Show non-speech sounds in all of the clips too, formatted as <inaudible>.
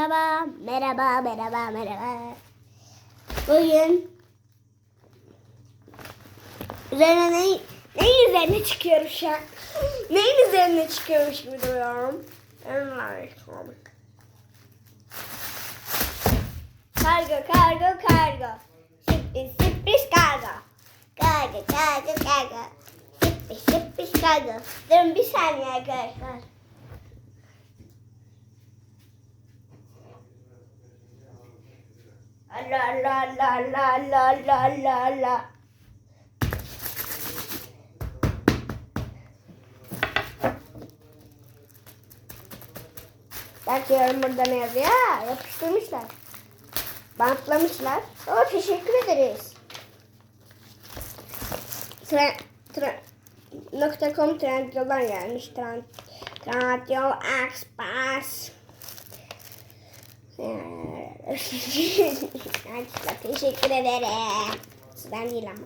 merhaba, merhaba, merhaba, merhaba. Bugün üzerine ne, neyin üzerine çıkıyorum şu an? <laughs> Neyin üzerine çıkıyormuş gibi duruyorum? Kargo, kargo, kargo. Sürpriz, sürpriz kargo. Kargo, kargo, kargo. Sürpriz, sürpriz kargo. Durun bir saniye arkadaşlar. La la la la la la la la. Bakıyorum burada ne yazıyor? Yapıştırmışlar. Bantlamışlar. O teşekkür ederiz. Tren, tren, nokta com Trendyol'dan gelmiş. Tren, Trendyol Express. Teşekkür ederim. Sizden değil ama.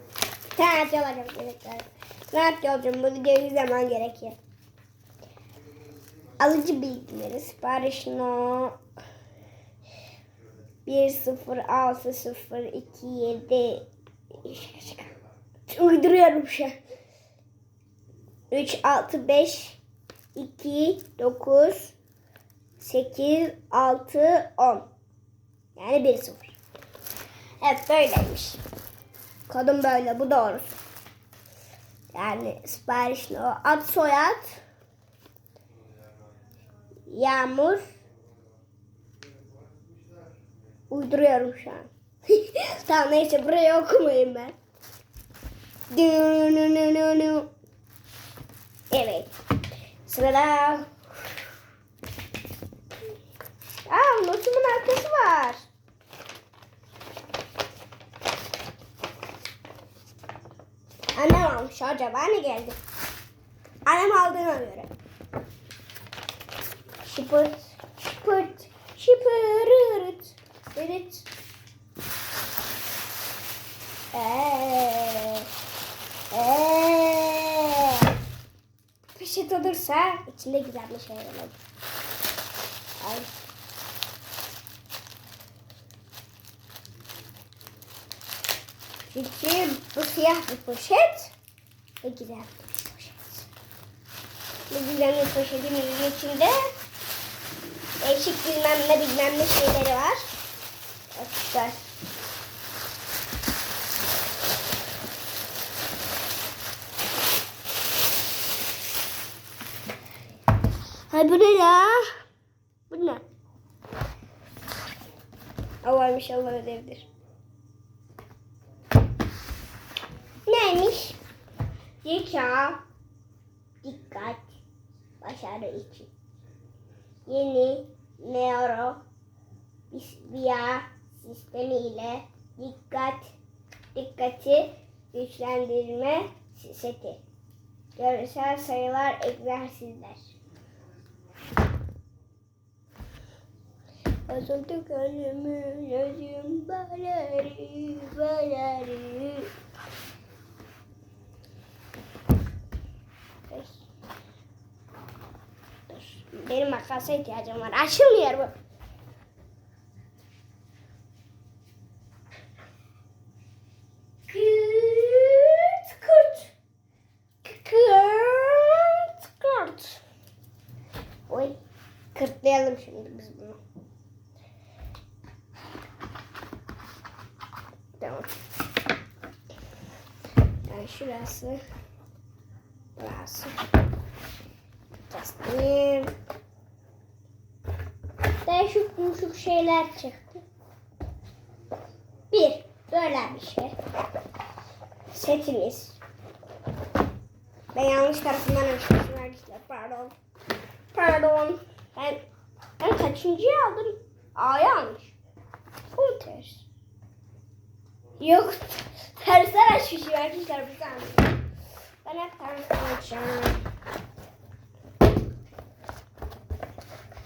Trendyol'a çok teşekkür ederim. Trendyol'cum bu videoyu izlemen gerekiyor. Alıcı bilgileri sipariş no 106027 uyduruyorum şu an. 3 6 5 2 9 8 6 10 yani 1 0 Evet böyleymiş. Kodum böyle bu doğrusu. Yani sipariş no ad soyad Yağmur Uyduruyorum şu an. <laughs> tamam neyse burayı okumayayım ben. Evet. Sırada Aa notumun arkası var. Almış acaba ne geldi? Annem aldığına göre. Şıpırt, şıpırt, şıpırırt, evet. Eee, eee. Poşet olursa içinde güzel bir şey olur. Ay. Çünkü bu siyah bir poşet ve güzel bir poşet. Bu güzel içinde değişik bilmem ne bilmem ne şeyleri var. Arkadaşlar. Hay bu ne ya? Bu ne? Allah'mış Allah ödevdir. Neymiş? Zeka, dikkat, başarı için. Yeni neuro biya sistemi ile dikkat dikkati güçlendirme seti. Görsel sayılar egzersizler. Azaltı gönlümü gözüm baleri baleri. Dur. Benim makasa ihtiyacım var. Açılmıyor bu. Kırt kırt. Kırt kırt. Oy. Kırtlayalım şimdi biz bunu. Tamam. Yani şurası. Burası. Kestim. Değişik düşük şeyler çıktı. Bir. Böyle bir şey. Setimiz. Ben yanlış tarafından açmışım arkadaşlar. Pardon. Pardon. Ben, ben kaçıncıyı aldım? A'yı almış. Bu ters. Yok. <laughs> Tersten açmışım arkadaşlar. Bir saniye. Ben hep tersten açıyorum.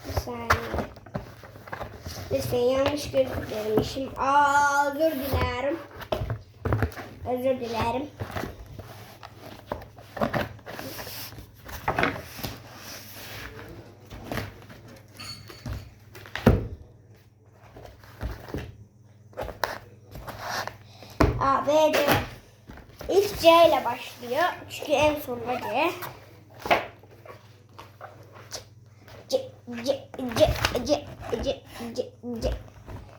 Bir saniye. Lütfen yanlış gözüklemişim. Aa, özür dilerim. Özür dilerim. A, B, C. İlk C ile başlıyor. Çünkü en sonunda C. C, C, C, C, C, C, C.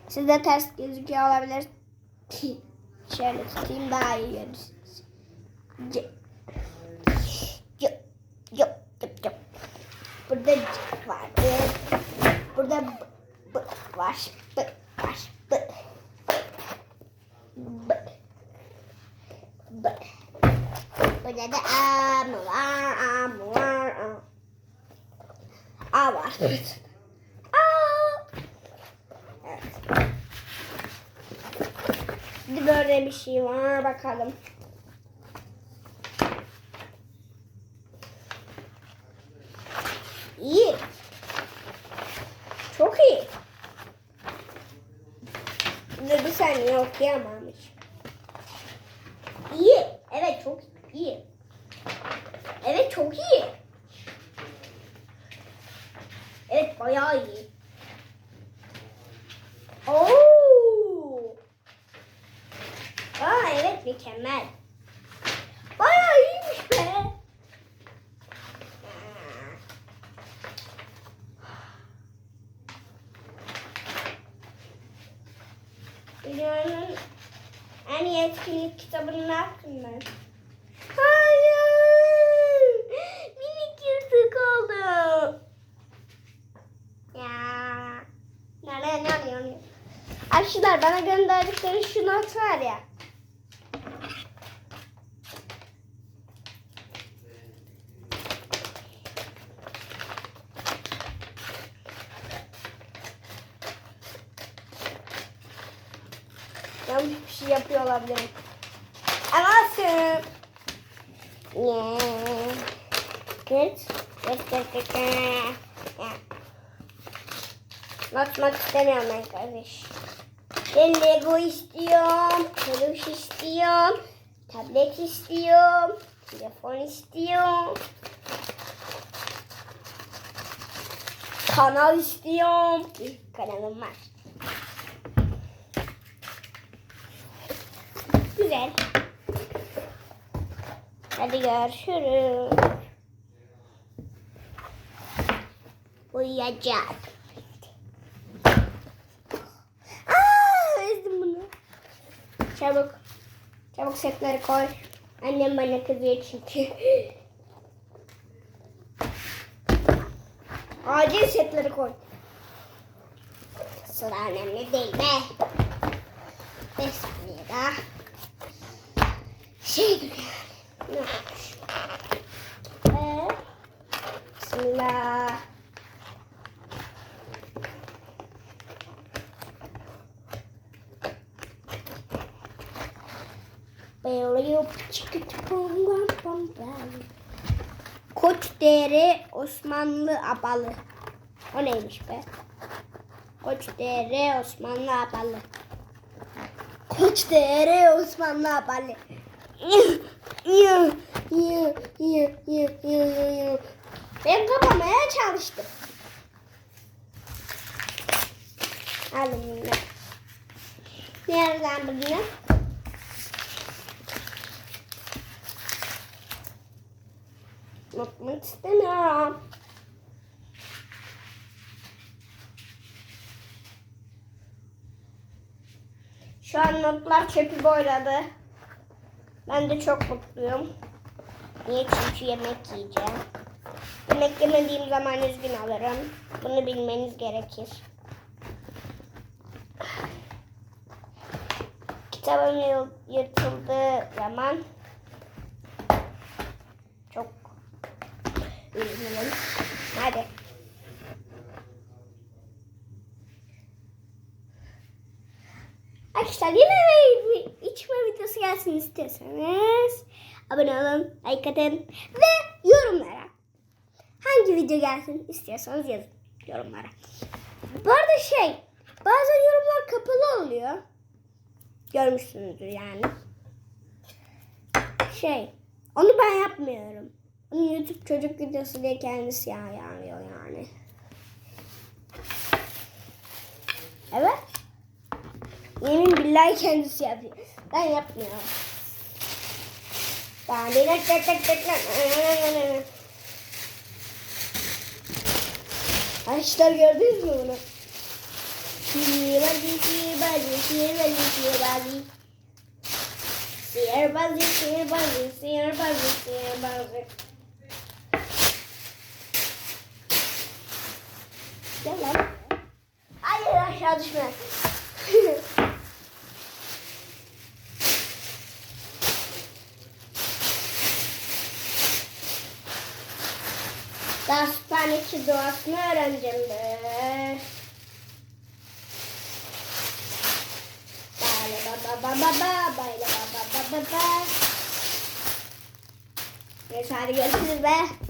Sizde ters gözüküyor olabilir. Şöyle tutayım daha iyi görürsünüz. C. C. C. C. Burada C var. Burada B, B var. B var. B. Burada da A mı var? A mı var? A. A var. A. Evet. Böyle bir şey var bakalım. İyi. Çok iyi. Dur bir saniye okuyamamış. İyi. Evet çok iyi. Evet çok iyi. Evet bayağı iyi. Oo. Aa evet mükemmel. Bayağı iyiymiş be. Dünyanın en iyi etkinlik kitabını ne yaptım ben? Hayır. Minik yırtık oldu. Ya. Nereye ne oluyor? Arkadaşlar bana gönderdikleri şu not var ya. Yanlış bir şey yapıyor olabilirim. Anasın. Yeah. Good. Good, good, good, good. Yeah. Bakmak istemiyorum ben kardeş. Ben Lego istiyorum. Peluş istiyorum. Tablet istiyorum. Telefon istiyorum. Kanal istiyorum. Kanalım var. Güzel. Hadi görüşürüz. Uyuyacağım. Aa, ezdim bunu. Çabuk. Çabuk setleri koy. Annem bana kızıyor çünkü. <laughs> Acil setleri koy. Sıra önemli değil be. Beş saniye daha. Şey gibi? Ee, Bismillah. Koç değeri Osmanlı abalı. O neymiş be? Koç değeri Osmanlı abalı. Koç değeri Osmanlı abalı. Ben kapamaya çalıştım. Alın bunu. Nereden bunu? Unutmak istemiyorum. Şu an notlar çöpü boyladı. Ben de çok mutluyum. Niye? Çünkü yemek yiyeceğim. Yemek yemediğim zaman üzgün alırım. Bunu bilmeniz gerekir. Kitabım yırtıldığı zaman üzgünüm. Hadi. Arkadaşlar yine içme videosu gelsin istiyorsanız abone olun, like atın ve yorumlara hangi video gelsin istiyorsanız yazın yorumlara. Bu arada şey bazen yorumlar kapalı oluyor. Görmüşsünüzdür yani. Şey onu ben yapmıyorum. Onu YouTube çocuk videosu diye kendisi ya yapıyor yani. Evet. Yemin billahi kendisi yapıyor. Ben yapmıyorum. Ben de tek tek tek tek Arkadaşlar gördünüz mü bunu? Sihirbazı, sihirbazı, sihirbazı, sihirbazı. Sihirbazı, sihirbazı, sihirbazı, sihirbazı. Gel lan. Hayır aşağı düşme. Daha süperneki doğasını öğreneceğim be. Bale ba ba ba ba ba, bale ba ba ba ba ba. Neyse hadi görüşürüz be.